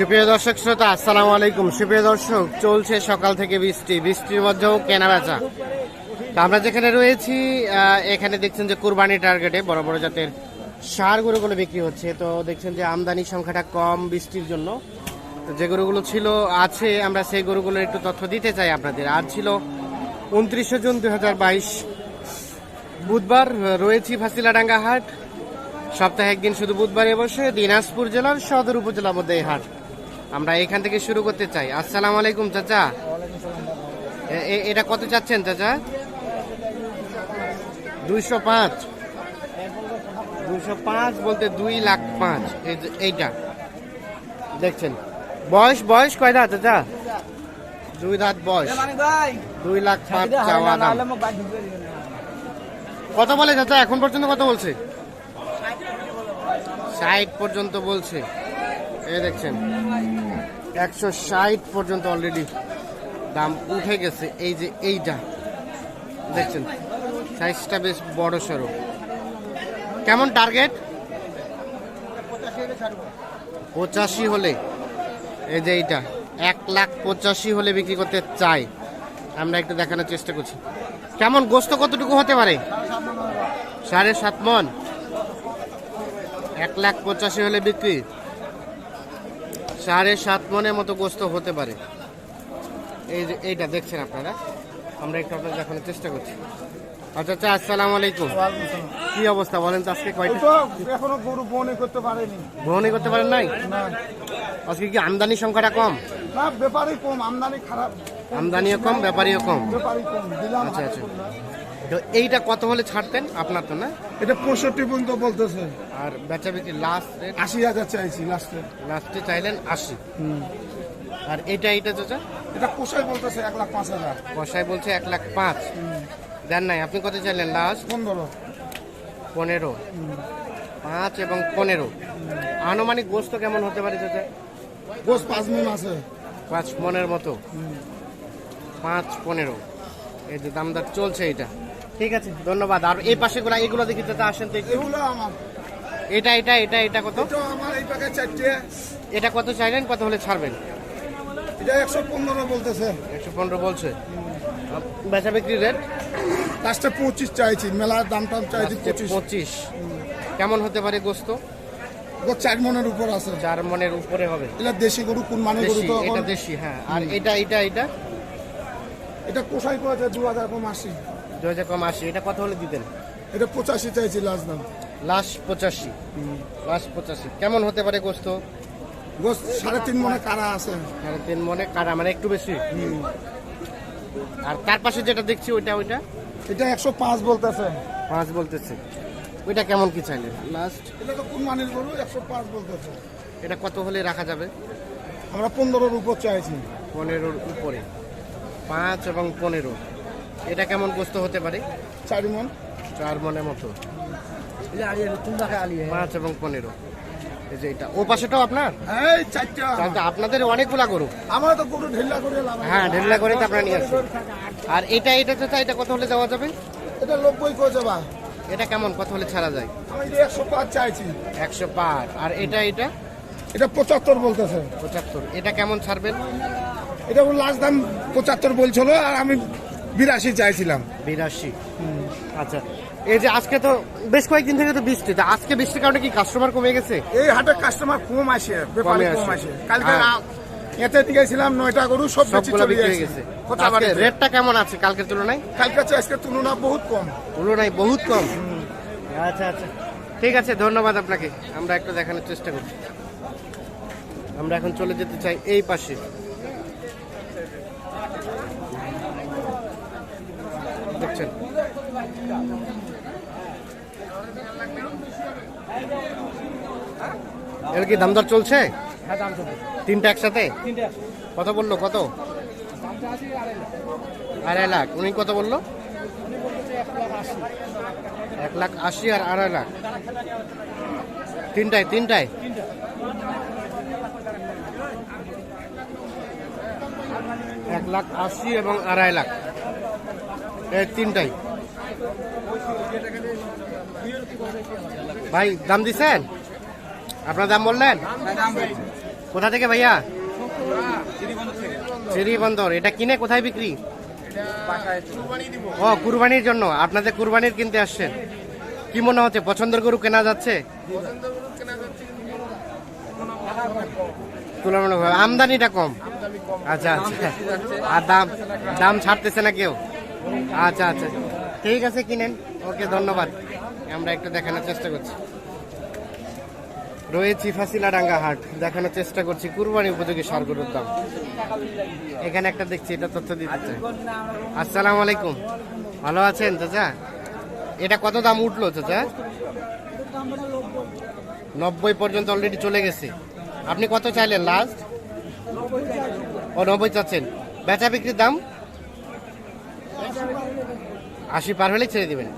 সুপ্রিয় দর্শক শ্রোতা, আসসালামু আলাইকুম। সুপ্রিয় দর্শক, চলছে সকাল থেকে বৃষ্টি। বৃষ্টির মধ্যেও কেনা বেচা আমরা যেখানে রয়েছি এখানে দেখছেন যে কুরবানি টার্গেটে বড় বড় জাতের সার গরুগুলো বিক্রি হচ্ছে। তো দেখছেন যে আমদানি সংখ্যাটা কম বৃষ্টির জন্য। তো যে গরুগুলো ছিল, আছে, আমরা সেই গরুগুলোর একটু তথ্য দিতে চাই আপনাদের। আজ ছিল উনত্রিশে জুন দু হাজার বাইশ। বুধবার রয়েছি ফাঁসিলাডাঙ্গা হাট। সপ্তাহে একদিন শুধু বুধবারে বসে, দিনাজপুর জেলার সদর উপজেলার মধ্যে এই হাট। আমরা এখান থেকে শুরু করতে চাই। আসসালামু আলাইকুম চাচা। এটা কত চাচ্ছেন চাচা? দুইশো পাঁচ। দুইশো পাঁচ বলতে দুই লাখ পাঁচ। এই এইটা। দেখছেন। বয়স বয়স কয় দাঁত চাচা? দুই দাঁত বয়স। দুই লাখ পাঁচ চাওয়া দাম। কত বলে চাচা এখন পর্যন্ত কত বলছে? ষাট পর্যন্ত বলছে। এই দেখছেন। একশো ষাট পর্যন্ত অলরেডি দাম উঠে গেছে। এই যে এইটা, দেখছেন? সাইজটা বেশ বড় সড়ো কেমন টার্গেট পঁচাশি হলে। এই যে এইটা, এক লাখ পঁচাশি হলে বিক্রি করতে চাই। আমরা একটু দেখানোর চেষ্টা করছি। কেমন গোস্ত কতটুকু হতে পারে? সাড়ে সাত মন। এক লাখ পঁচাশি হলে বিক্রি। সাড়ে সাত মনের মতো গোস্ত হতে পারে। এই যে এইটা দেখছেন আপনারা? আমরা একটু আপনাদের দেখানোর চেষ্টা করছি। আচ্ছা আচ্ছা আসসালামু আলাইকুম। কি অবস্থা বলেন তো আজকে কয়টা? এখনও গরু বনে করতে পারেনি। গ্রহণই করতে পারেন নাই? আজকে কি আমদানি সংখ্যাটা কম? না ব্যাপারই কম আমদানি খারাপ। আমদানিও কম ব্যাপারীও কম। আচ্ছা আচ্ছা। তো এইটা কত হলে ছাড়তেন? আপনার তো না? এটা পঁয়ষট্টি পর্যন্ত বলতেছে। আর বেচা বিক্রি লাস্ট আশি হাজার চাইছি লাস্টে লাস্টে চাইলেন আশি। আর এটা এইটা চাচা? এটা কোষাই বলতেছে এক লাখ পাঁচ হাজার। কষাই বলছে এক লাখ পাঁচ। দেন নাই আপনি কত চাইলেন লাস্ট পনেরো। পনেরো। পাঁচ এবং পনেরো। আনুমানিক গোস্ত কেমন হতে পারে চাচা? গোস পাঁচ মন আছে। পাঁচ মনের মতো। পাঁচ পনেরো। এই যে দামদার চলছে এটা ঠিক আছে ধন্যবাদ। আর এই পাশে গুলা এগুলো দেখি চাচা আসেন তো একটু। এটা এটা এটা এটা কত? এটা আমার এই প্যাকেট চারটে। এটা কত চাইলেন কত হলে ছাড়বেন? এটা একশো পনেরো বলতেছে। একশো পনেরো বলছে। বেচা বিক্রি রেট? লাস্টে পঁচিশ চাইছি মেলার দাম টাম চাইছি পঁচিশ। কেমন হতে পারে গোস্ত? চার মনের উপর আছে। চার মনের উপরে হবে। এটা দেশি গরু কোন মানে গরু তো এটা দেশি হ্যাঁ। আর এটা এটা এটা? এটা কোষাই করেছে দু হাজার কম আশি দু হাজার কম আশি। এটা কত হলে দিতেন? এটা পঁচাশি চাইছি লাস্ট দাম। লাশ পঁচাশি। লাশ পঁচাশি। কেমন হতে পারে গোস্ত? গোস সাড়ে তিন মনে কারা আছে। সাড়ে তিন মনে কাটা মানে একটু বেশি? আর তার পাশে যেটা দেখছি ওইটা ওইটা? এটা একশো পাঁচ বলতেছে। পাঁচ বলতেছে। ওইটা কেমন কি চাইলেন লাস্ট এটা তো কোন মানের গরু একশো পাঁচ বলতেছে। এটা কত হলে রাখা যাবে? আমরা পনেরোর উপর চাইছি। পনেরোর উপরে। পাঁচ এবং পনেরো। এটা কেমন গোস্ত হতে পারে? চারি মন। চার মনের মতো। পাঁচ এবং পনেরো। এই যে এটা। ও পাশেটাও আপনার? চারটা। আপনাদের অনেকগুলা গরু। আমরা তো গরু ঢেলা করে হ্যাঁ ঢেলা করে তো আপনারা নিয়ে আসছেন আর এটা এটা তো এটা কত হলে দেওয়া যাবে? এটা নব্বই করে যাবা। এটা কেমন? কত হলে ছাড়া যায়? আমি একশো পাঁচ চাইছি। একশো পাঁচ। আর এটা এটা? এটা পঁচাত্তর বলতেছে। পঁচাত্তর। এটা কেমন ছাড়বেন? এটা লাস্ট দাম পঁচাত্তর বলছিল আর আমি বিরাশি চাইছিলাম। বিরাশি। আচ্ছা। এই যে আজকে তো বেশ কয়েকদিন থেকে তো বৃষ্টি তা আজকে বৃষ্টির কারণে কি কাস্টমার কমে গেছে? এই হাটে কাস্টমার কম আসে ব্যাপারী কমে আসে। কালকে হ্যাঁ। এতে দিয়েছিলাম নয়টা গরু সব সবগুলো চলে গেছে। রেটটা কেমন আছে কালকের তুলনায়? কালকে আজকে তুলনা বহুত কম। তুলনায় বহুত কম? আচ্ছা আচ্ছা। ঠিক আছে ধন্যবাদ আপনাকে। আমরা একটু দেখানোর চেষ্টা করছি আমরা এখন চলে যেতে চাই এই পাশে। দেখছেন। এর কি দামদর চলছে? তিনটা একসাথে। কত বলল কত? আড়াই লাখ। উনি কত বলল? এক লাখ আশি আর আড়াই লাখ। তিনটায় তিনটায়? এক লাখ আশি এবং আড়াই লাখ। তিনটাই। ভাই, দাম দিছেন আপনার দাম বললেন? কোথা থেকে ভাইয়া? চিরি বন্দর এটা কিনে কোথায় বিক্রি? ও, কুরবানির জন্য। আপনাদের কুরবানির কিনতে আসছেন। কি মনে হচ্ছে? পছন্দের গরু কেনা যাচ্ছে? তুলনামূলক আমদানিটা কম। আচ্ছা আচ্ছা। আর দাম দাম ছাড়তেছে না কেউ? আচ্ছা আচ্ছা। ঠিক আছে, কিনেন। ওকে, ধন্যবাদ। আমরা একটু দেখানোর চেষ্টা করছি। রয়েছি ফাসিলাডাঙ্গা হাট। দেখানোর চেষ্টা করছি কুরবানি উপযোগী সার গরুর দাম। এখানে একটা দেখছি, এটা তথ্য দিতে চাই। আসসালামু আলাইকুম। ভালো আছেন, চাচা? এটা কত দাম উঠল, চাচা? নব্বই পর্যন্ত অলরেডি চলে গেছে। আপনি কত চাইলেন লাস্ট ও, নব্বই চাচ্ছেন। বেচা বিক্রির দাম? আশি পার হলে ছেড়ে দিবেন।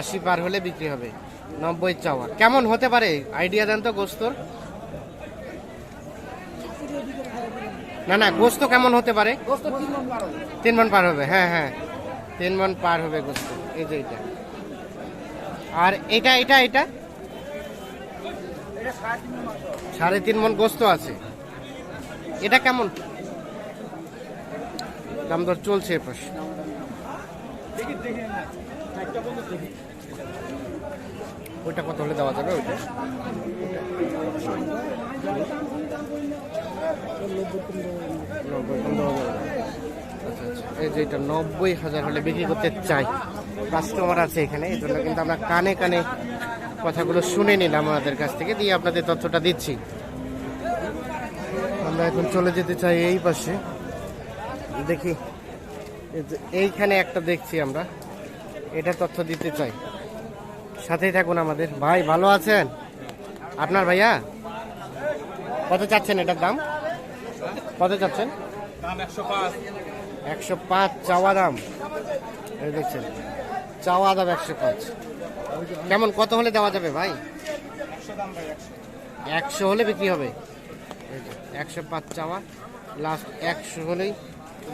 আশি পার হলে বিক্রি হবে। নব্বই চাওয়া। কেমন হতে পারে? আইডিয়া দেন তো গোস্তর না না, গোস্ত কেমন হতে পারে? তিন মন পার হবে। হ্যাঁ হ্যাঁ। তিন মন পার হবে গোস্ত। এই যে এটা আর এটা এটা এটা? সাড়ে তিন মন গোস্ত আছে। এটা কেমন? দাম দর চলছে এ ওইটা কত হলে দেওয়া যাবে ওইটা। আচ্ছা, আচ্ছা। এই যে এটা নব্বই হাজার হলে বিক্রি করতে চাই। কাস্টমার আছে এখানে এই জন্য কিন্তু আমরা কানে কানে কথাগুলো শুনে নিলাম আমাদের কাছ থেকে দিয়ে আপনাদের তথ্যটা দিচ্ছি। আমরা এখন চলে যেতে চাই এই পাশে। দেখি। এইখানে একটা দেখছি আমরা। এটা তথ্য দিতে চাই। সাথেই থাকুন আমাদের। ভাই ভালো আছেন? আপনার ভাইয়া? কত চাচ্ছেন এটার দাম? কত চাচ্ছেন? একশো পাঁচ। চাওয়া দাম। এই দেখছেন। চাওয়া দাম একশো পাঁচ। কেমন কত হলে দেওয়া যাবে ভাই? একশো হলে বিক্রি হবে? একশো পাঁচ চাওয়া। লাস্ট একশো হলেই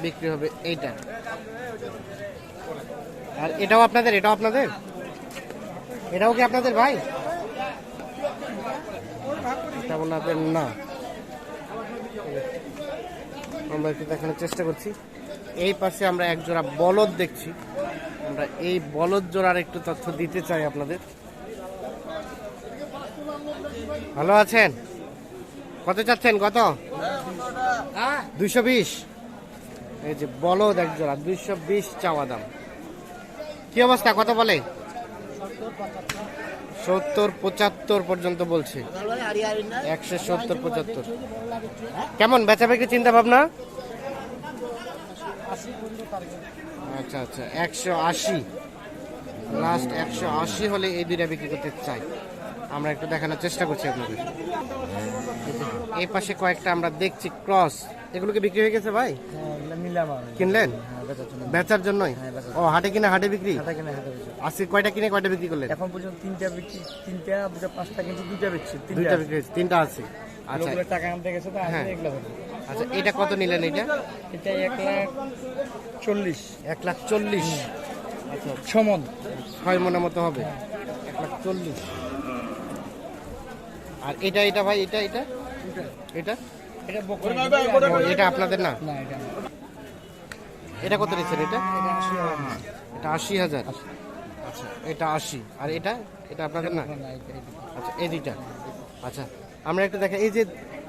বিক্রি হবে এইটা। আর এটাও আপনাদের এটাও আপনাদের? এটাও কি আপনাদের ভাই? এটা না। আমরা একটু দেখানোর চেষ্টা করছি। এই পাশে আমরা এক জোড়া বলদ দেখছি। আমরা এই বলদ জোড়ার একটু তথ্য দিতে চাই আপনাদের। ভালো আছেন? কত চাচ্ছেন? কত? দুইশো বিশ। এই যে বলদ এক জোড়া দুইশো বিশ চাওয়া দাম। কি অবস্থা? কত বলে? সত্তর পঁচাত্তর পর্যন্ত বলছে। একশো সত্তর পঁচাত্তর। কেমন বেচা বিক্রি চিন্তা ভাবনা আচ্ছা আচ্ছা একশো আশি। লাস্ট একশো আশি হলে এই দুইটা বিক্রি করতে চাই। আমরা একটু দেখানোর চেষ্টা করছি আপনাদের। এই পাশে কয়েকটা আমরা দেখছি, ক্রস। এগুলো কি বিক্রি হয়ে গেছে ভাই? আমি কিনলেন? হ্যাঁ, বেচার জন্য। জন্যই? হ্যাঁ, ও হাটে কিনে হাটে বিক্রি। আজকে কয়টা কিনে কয়টা বিক্রি করলেন? এখন পর্যন্ত তিনটা বিক্রি তিনটা দুটা পাঁচটা কিন্তু দুইটা বিক্রি দুইটা তিনটা বিক্রি তিনটা আছে। আচ্ছা। টাকা আনতে গেছে তো হ্যাঁ। আচ্ছা এটা কত নিলেন এটা? এটা এক লাখ চল্লিশ। এক লাখ চল্লিশ? আচ্ছা ছমন ছয় মনের মতো হবে। এক লাখ চল্লিশ। আর এটা এটা ভাই এটা এটা? এটা। এটা? এটা আপনাদের না? না এটা না। এটা কত নিচ্ছেন এটা? এটা আশি হাজার। আচ্ছা এটা আশি। আর এটা? এটা আপনাদের না। আচ্ছা এই দুইটা। আচ্ছা আমরা একটু দেখেন এই যে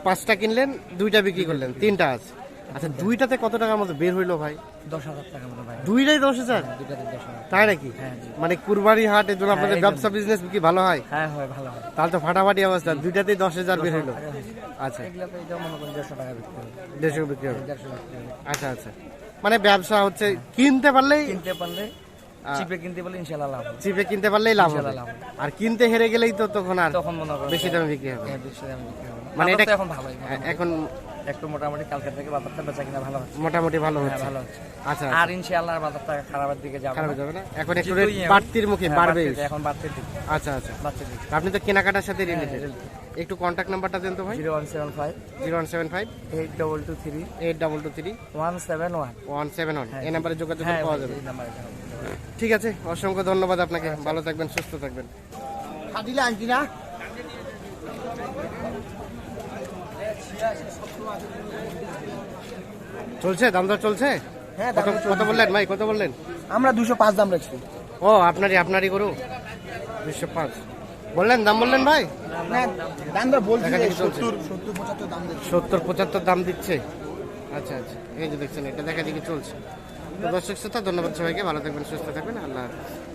পাঁচটা কিনলেন দুইটা বিক্রি করলেন তিনটা আছে আচ্ছা দুইটাতে কত টাকার মতো বের হইল ভাই? দশ হাজার টাকা মতো ভাই। দুইটাই দশ হাজার? হাজার। তাই নাকি? হ্যাঁ, মানে কুরবানি হাট এর জন্য আপনাদের হ্যাঁ, ব্যবসা বিজনেস কি ভালো হয়? হ্যাঁ হয় ভালো হয়। তাহলে তো ফাটাফাটি অবস্থা। দুইটাতেই দশ হাজার বের হইল। আচ্ছা। দেড়শো বিক্রি হবে। আচ্ছা আচ্ছা। মানে ব্যবসা হচ্ছে কিনতে পারলেই কিনতে পারলে চিপে কিনতে পারলে ইনশাল্লাহ লাভ চিপে কিনতে পারলেই লাভ হবে। আর কিনতে হেরে গেলেই তো তখন আর তখন মনে করেন বেশি দামে বিক্রি হবে। হ্যাঁ, বেশি দামে বিক্রি হবে। মানে এটা এখন ভালোই এখন একটু মোটামুটি কালকে থেকে বাজারটা বেচা কিনা ভালো হচ্ছে। মোটামুটি ভালো হ্যাঁ হচ্ছে। ভালো হচ্ছে। আচ্ছা আর ইনশাআল্লাহ বাজারটা খারাপের দিকে যাবে খারাপ যাবে না। এখন একটু ইয়ে- বাড়তির মুখে হ্যাঁ, বাড়বে এখন বাড়তে দিক। আচ্ছা আচ্ছা। বাড়তে দিক। আপনি তো কেনাকাটার সাথে রিলেটেড। একটু কন্ট্যাক্ট নাম্বারটা দেন তো ভাই। Zero one seven five. Zero one seven five. Eight double two three. Eight double two three. One seven one. One seven one. এই নাম্বারে যোগাযোগ হ্যাঁ পাওয়া যাবে। এই নাম্বারে ঠিক আছে অসংখ্য ধন্যবাদ আপনাকে। ভালো থাকবেন সুস্থ থাকবেন। দিলে আনছি না? চলছে? দাম দর চলছে? হ্যাঁ কত কত বললেন ভাই? কত বললেন? আমরা দুশো পাঁচ দাম রাখছি। ও আপনারই আপনারই গরু? দুশো পাঁচ। বললেন দাম বললেন ভাই। সত্তর পঁচাত্তর দাম দিচ্ছি। আচ্ছা আচ্ছা এই যে দেখছেন এটা দেখা দেখি চলছে। দর্শক শ্রোতা ধন্যবাদ সবাইকে ভালো থাকবেন সুস্থ থাকবেন আল্লাহ হাফেজ।